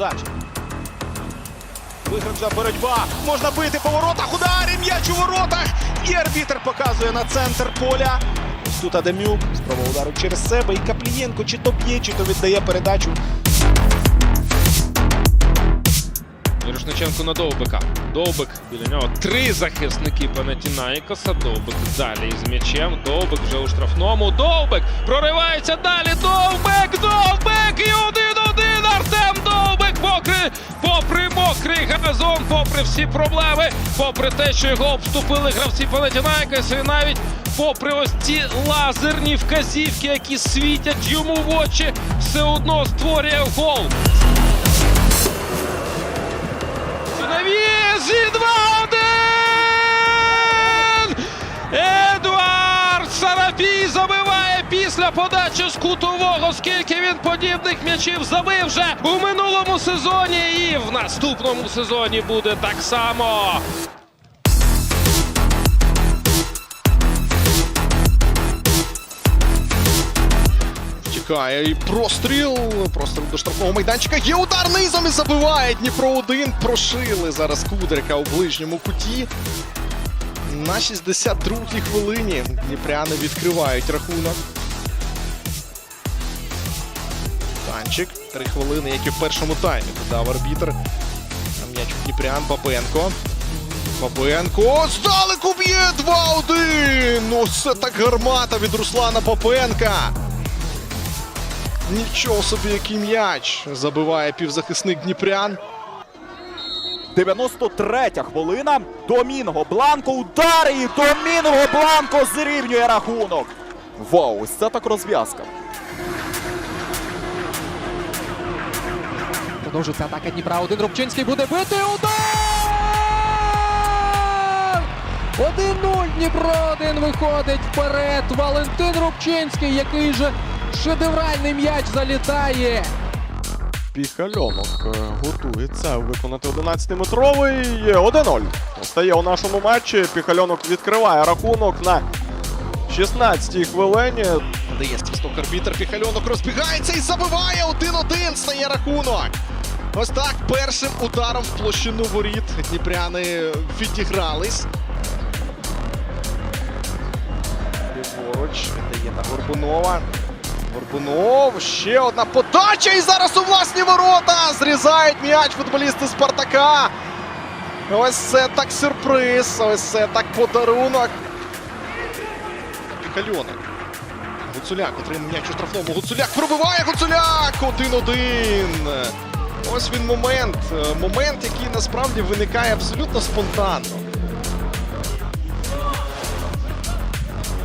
Подача. Виграджа боротьба. Можна бити по воротах. Удар м'яч у воротах. І арбітр показує на центр поля. Ось Тут Адамюк. Спроба удару через себе. І Каплієнко чи то б'є, чи то віддає передачу. Мірошниченко на Довбика. Довбик біля нього три захисники Панатінаїкоса. Довбик далі із м'ячем. Довбик вже у штрафному. Довбик проривається далі. Довбик! Довбик! І один-один! Артем Довбик! Мокрий! Попри мокрий газон, попри всі проблеми, попри те, що його обступили гравці Панатінаїкоса і навіть попри ось ці лазерні вказівки, які світять йому в очі, все одно створює гол. Навіз і 2-1! Після подачі з кутового, скільки він подібних м'ячів забив вже у минулому сезоні і в наступному сезоні буде так само. І простріл. Простріл до штрафного майданчика. Є удар низом і забиває. Дніпро 1 прошили зараз Кудрика у ближньому куті. На 62-й хвилині дніпряни відкривають рахунок. Танчик. Три хвилини, як і в першому таймі. Додав арбітр. М'яч Дніпрян. Бабенко. Бабенко здалеку б'є 2-1. Ну це так гармата від Руслана Попенка. Нічого собі, який м'яч забиває півзахисник Дніпрян. 93 хвилина. Домінго Бланко удар і Домінго Бланко зрівнює рахунок. Вау, ось це так розв'язка. Продовжується атака Дніпра. Один Рубчинський буде бити. Удар! 1-0 Дніпро один виходить вперед. Валентин Рубчинський, який же шедевральний м'яч залітає. Піхальонок е, готується виконати 11-метровий. 1-0. Стає у нашому матчі. Піхальонок відкриває рахунок на 16-й хвилині. Дає стісток арбітер. Піхальонок розбігається і забиває 1-1. Стає рахунок. Ось так першим ударом в площину воріт дніпряни відігрались. Ліворуч віддає на Горбунова. Горбунов, ще одна подача і зараз у власні ворота зрізають м'яч футболісти Спартака. Ось це так сюрприз, ось це так подарунок. Піхальоник. Гуцуляк отримує м'яч у штрафному. Гуцуляк пробиває Гуцуляк! 1-1. Ось він момент. Е, Момент, який насправді виникає абсолютно спонтанно.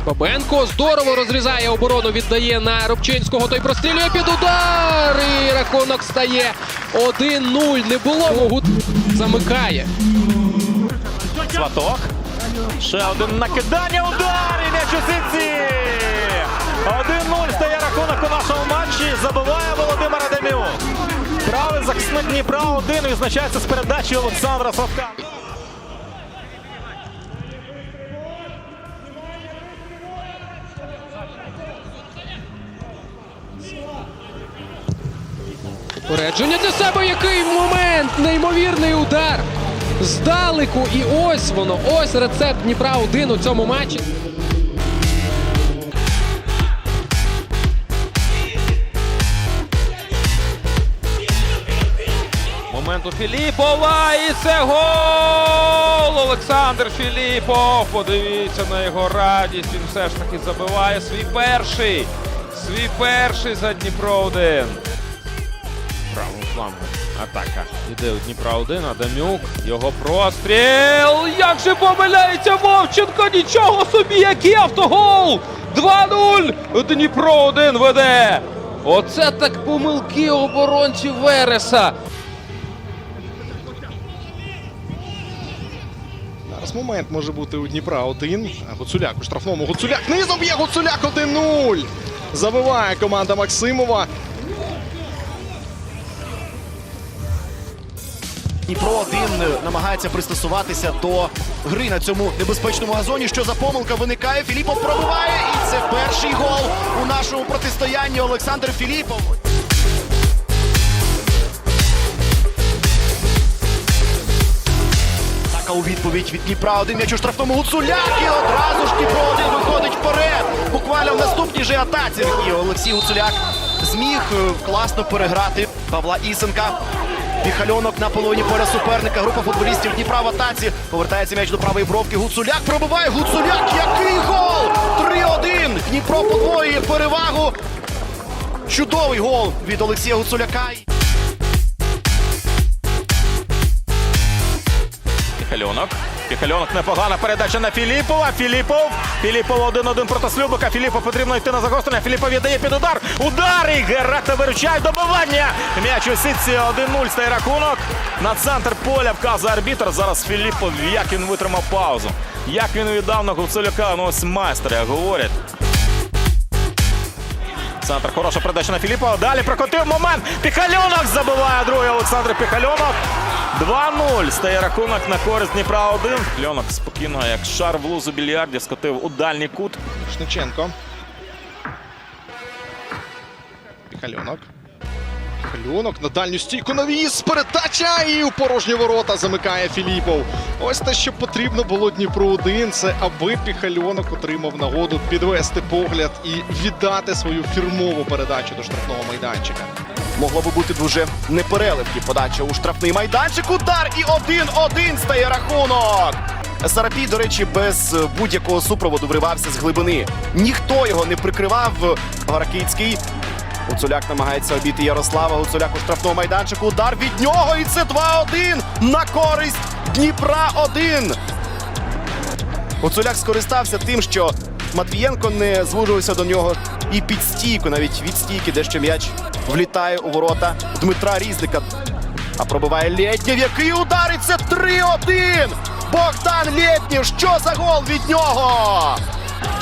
Бабенко здорово розрізає оборону, віддає на Рубчинського. Той прострілює під удар. І рахунок стає 1-0. Не було могут. Замикає. Сваток. Ще один накидання. Удар і м'яч у сітці. 1-0 стає рахунок у нашому матчі. Забиває Володимир Адамюк. Правий захисник Дніпра 1 відзначається з передачі Олександра Савка. Попередження для себе який момент! Неймовірний удар! Здалеку, і ось воно, ось рецепт Дніпра 1 у цьому матчі. Філіпова і це гол! Олександр Філіпов. Подивіться на його радість. Він все ж таки забиває свій перший. Свій перший за Дніпро 1. Правим флангом. Атака. Іде у Дніпра 1, Адамюк. Його простріл. Як же помиляється Вовченко! Нічого собі, який автогол! 2-0! Дніпро 1 веде. Оце так помилки оборонців Вереса. Момент може бути у Дніпра 1. А Гуцуляк у штрафному. Гуцуляк низом б'є Гуцуляк 1-0. Забиває команда Максимова. Дніпро один намагається пристосуватися до гри на цьому небезпечному газоні. Що за помилка виникає? Філіпов пробиває, і це перший гол у нашому протистоянні. Олександр Філіпов. У відповідь від Дніпра. Один м'яч у штрафному Гуцуляк і одразу ж Дніпро один виходить вперед. Буквально в наступній же атаці. І Олексій Гуцуляк зміг е, класно переграти Павла Ісенка. Піхальонок на половині поля суперника. Група футболістів Дніпра в атаці. Повертається м'яч до правої бровки. Гуцуляк пробиває. Гуцуляк. Який гол! 3-1. Дніпро подвоює перевагу. Чудовий гол від Олексія Гуцуляка. Піхальонок. Піхальонок непогана передача на Філіпова. Філіпов. Філіпов один-один проти Слюбика. Філіпов потрібно йти на загострення. Філіпов віддає під удар. Удар! І Герата виручає добивання. М'яч у сітці 1-0 стає рахунок. На центр поля вказує арбітр. Зараз Філіпов, як він витримав паузу. Як він віддав на Гуцуляка. Ну ось майстер, як говорять. Центр хороша передача на Філіпова. Далі прокотив момент. Піхальонок забиває другий Олександр Піхальонок. 2-0 стає рахунок на користь Дніпра 1. Піхальонок спокійно, як шар в лузу більярдів, скотив у дальній кут. Шниченко. Піхальонок. Піхальонок на дальню стійку навіс. Передача і у порожні ворота замикає Філіпов. Ось те, що потрібно було Дніпру 1 це аби Піхальонок отримав нагоду підвести погляд і віддати свою фірмову передачу до штрафного майданчика. Могло би бути дуже непереливки. Подача у штрафний майданчик. Удар і 1-1 стає рахунок. Сарапій, до речі, без будь-якого супроводу вривався з глибини. Ніхто його не прикривав. Гаракицький. Гуцуляк намагається обійти Ярослава. Гуцуляк у штрафному майданчику. Удар від нього. І це 2-1 на користь Дніпра 1. Гуцуляк скористався тим, що Матвієнко не звужувався до нього і під стійку, навіть від стійки, де ще м'яч влітає у ворота Дмитра Різника. А пробиває Лєтнєв, який удар, і 3-1! Богдан Лєтнєв, що за гол від нього?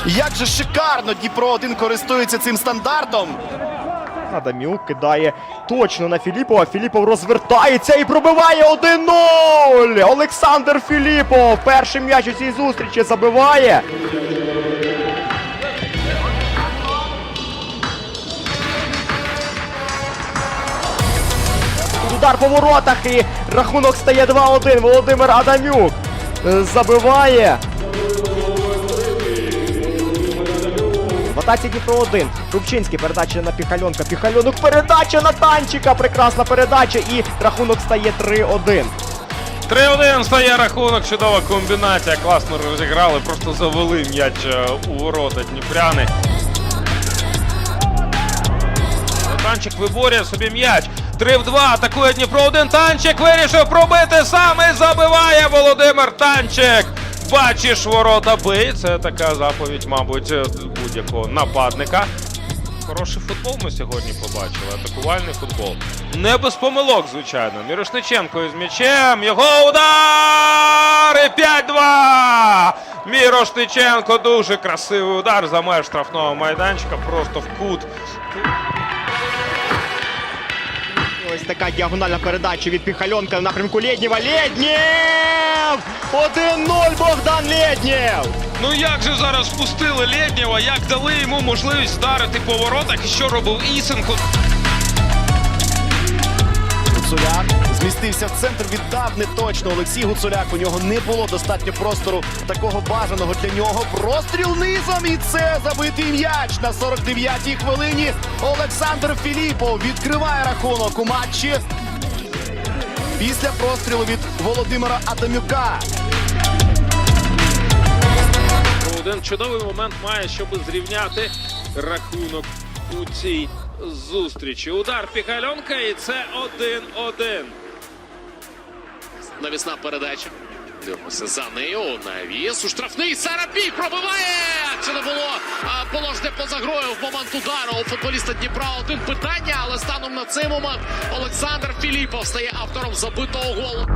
Як же шикарно Дніпро 1 користується цим стандартом. Адамюк кидає точно на Філіпова. Філіпов розвертається і пробиває 1-0. Олександр Філіпов. Перший м'яч у цій зустрічі забиває. Удар по воротах і рахунок стає 2-1. Володимир Адамюк е, забиває. В атаці Дніпро 1. Рубчинський передача на Піхальонка. Піхальонок передача на танчика. Прекрасна передача. І рахунок стає 3-1. 3-1 стає рахунок, чудова комбінація. Класно розіграли, просто завели м'яч е, у ворота Дніпряни. Танчик виборює собі м'яч. 3 в 2. Атакує Дніпро 1. Танчик вирішив пробити сам і забиває Володимир Танчик. Бачиш ворота бий. Це така заповідь, мабуть, е, будь-якого нападника. Хороший футбол ми сьогодні побачили. Атакувальний футбол. Не без помилок, звичайно. Мірошниченко із м'ячем. Його удар! І 5-2! Мірошниченко дуже красивий удар за меж штрафного майданчика. Просто в кут. Ось така діагональна передача від Піхальонка в напрямку Лєднєва. Лєднєв! 1-0 Богдан Лєднєв! Ну як же зараз впустили Лєднєва, як дали йому можливість вдарити по воротах і що робив Ісенко. Гуцуляк змістився в центр, віддав неточно Олексій Гуцуляк. У нього не було достатньо простору такого бажаного для нього. Простріл низом і це забитий м'яч на 49-й хвилині. Олександр Філіпов відкриває рахунок у матчі. Після прострілу від Володимира Адамюка. Один чудовий момент має, щоб зрівняти рахунок у цій зустрічі. Удар Піхальонка і це 1-1. Навісна передача. Дивимося за нею. Навіс у штрафний Сарапій пробиває. Чи не було положне поза грою в момент удару у футболіста Дніпра? Один питання, але станом на цей момент Олександр Філіпов стає автором забитого голу.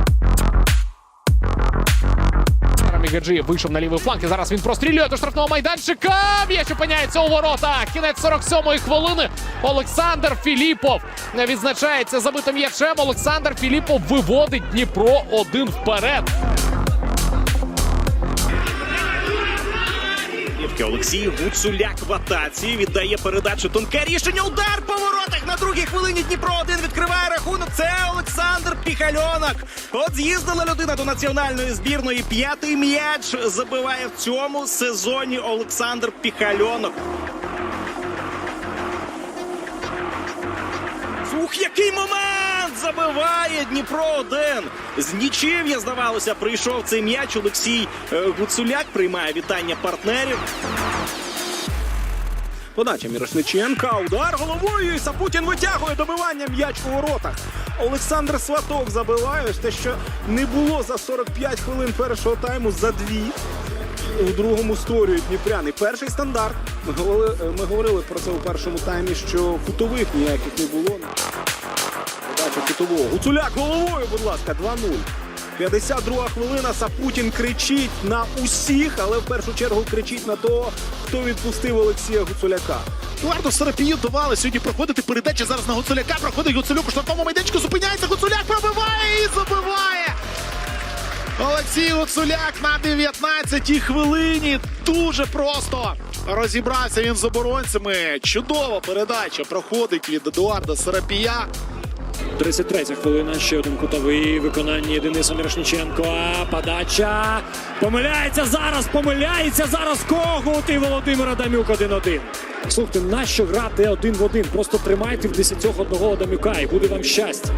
Мігаджиєв вийшов на лівий фланг і зараз він прострілює до штрафного майданчика. М'яч опиняється у ворота. Кінець 47-ї хвилини. Олександр Філіпов відзначається забитим м'ячем. Олександр Філіпов виводить Дніпро один вперед. Олексій Гуцуляк в атаці віддає передачу. Тонке рішення. Удар по воротах на другій хвилині Дніпро 1 відкриває рахунок. Це Олександр Піхальонок. От з'їздила людина до національної збірної. П'ятий м'яч забиває в цьому сезоні Олександр Піхальонок. Ух, який момент! Забиває Дніпро 1 З нічів'я, здавалося, прийшов цей м'яч. Олексій е, Гуцуляк приймає вітання партнерів. Подача Мірошниченка, удар головою. І Сапутін витягує добивання м'яч у воротах. Олександр Сваток забиває те, що не було за 45 хвилин першого тайму за дві. У другому створюють Дніпряни. Перший стандарт. Ми говорили, ми говорили про це у першому таймі, що кутових ніяких не було. Подача кутового. Гуцуляк головою, будь ласка, 2-0. 52 хвилина. Сапутін кричить на усіх, але в першу чергу кричить на того, хто відпустив Олексія Гуцуляка. Едуарду Сарапію давали сьогодні проходити передача зараз на Гуцуляка. Проходить Гуцулюк у штрафному майданчику. Зупиняється Гуцуляк, пробиває і забиває. Олексій Гуцуляк на 19-й хвилині. Дуже просто розібрався він з оборонцями. Чудова передача проходить від Едуарда Сарапія. 33 хвилина, ще один кутовий виконання Дениса Мірошниченко. Подача. Помиляється зараз, помиляється зараз Когут і Володимир Адамюк 1-1. Слухайте, нащо грати один в один? Просто тримайте в 10 одного Адамюка і буде вам щастя.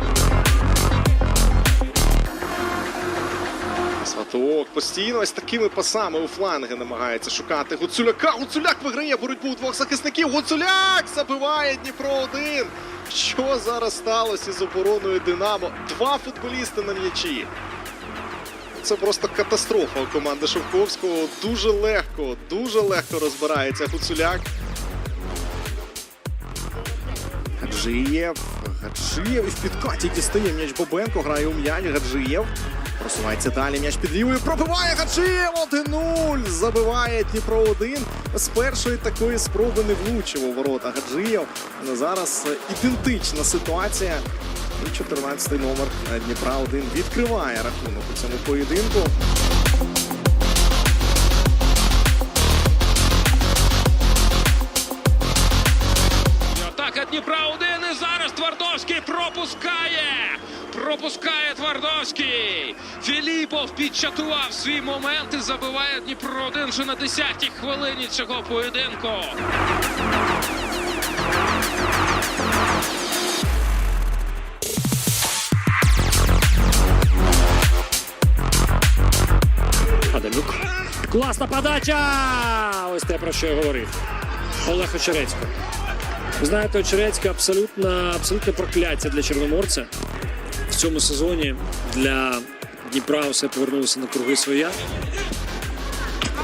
Сваток постійно ось такими пасами у фланги намагається шукати Гуцуляка. Гуцуляк виграє боротьбу у двох захисників. Гуцуляк забиває Дніпро 1. Що зараз сталося із обороною Динамо? Два футболісти на м'ячі. Це просто катастрофа у команди Шовковського. Дуже легко, дуже легко розбирається Гуцуляк. Гаджиєв. Гаджиєв і в підкаті дістає м'яч Бобенко. Грає у м'яч. Гаджиєв. Просувається далі. М'яч під лівою. Пробиває Гаджиєв. 1-0. Забиває Дніпро 1. З першої такої спроби не влучив у ворота Гаджиєв. Зараз е, ідентична ситуація. І 14-й номер е, Дніпра 1 відкриває рахунок у цьому поєдинку. Пропускає. Твардовський. Філіпов підчатував свій момент і забиває Дніпро 1 вже на 10-й хвилині цього поєдинку. Адамюк. Класна подача! Ось те, про що я говорив. Олег Очерецько. Знаєте, Очерецько абсолютно, абсолютно прокляття для Чорноморця. Цьому сезоні для Дніпра все повернулося на круги своя.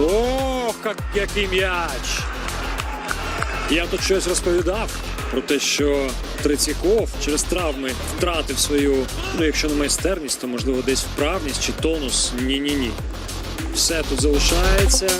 Ох, як- який м'яч! Я тут щось розповідав про те, що Триціков через травми втратив свою, ну якщо не майстерність, то можливо десь вправність чи тонус. Ні-ні-ні. Все тут залишається.